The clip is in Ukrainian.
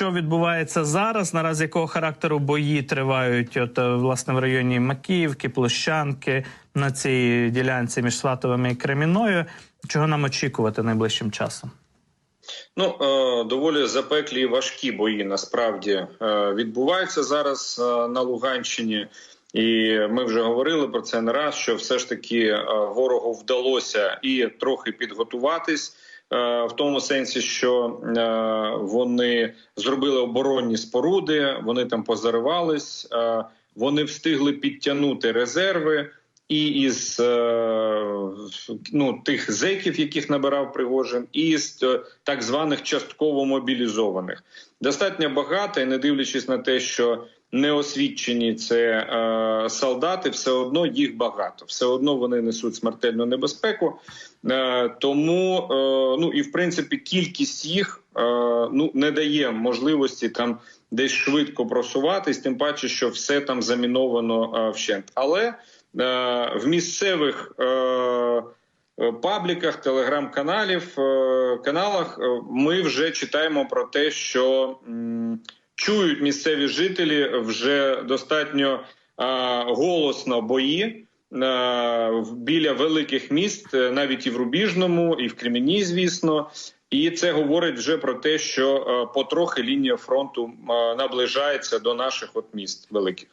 Що відбувається зараз? Наразі якого характеру бої тривають? От е, власне в районі Макіївки, Площанки на цій ділянці між Сватовими і Креміною. Чого нам очікувати найближчим часом? Ну е, доволі запеклі і важкі бої насправді е, відбуваються зараз на Луганщині, і ми вже говорили про це не раз. Що все ж таки ворогу вдалося і трохи підготуватись. Е, В тому сенсі, що е, вони зробили оборонні споруди, вони там позаривались, е, вони встигли підтягнути резерви і із ну, тих зеків, яких набирав Пригожин, і з е, так званих частково мобілізованих. Достатньо багато, і не дивлячись на те, що неосвідчені це е, солдати, все одно їх багато, все одно вони несуть смертельну небезпеку. Е, тому е, ну і в принципі кількість їх е, ну не дає можливості там десь швидко просуватись, тим паче, що все там заміновано е, вщент. Але е, в місцевих е, пабліках, телеграм-каналів е, каналах е, ми вже читаємо про те, що чують місцеві жителі вже достатньо е, голосно бої. е, Біля великих міст, е, навіть і в Рубіжному, і в Кремені, звісно, і це говорить вже про те, що е, потрохи лінія фронту е, наближається до наших от міст великих.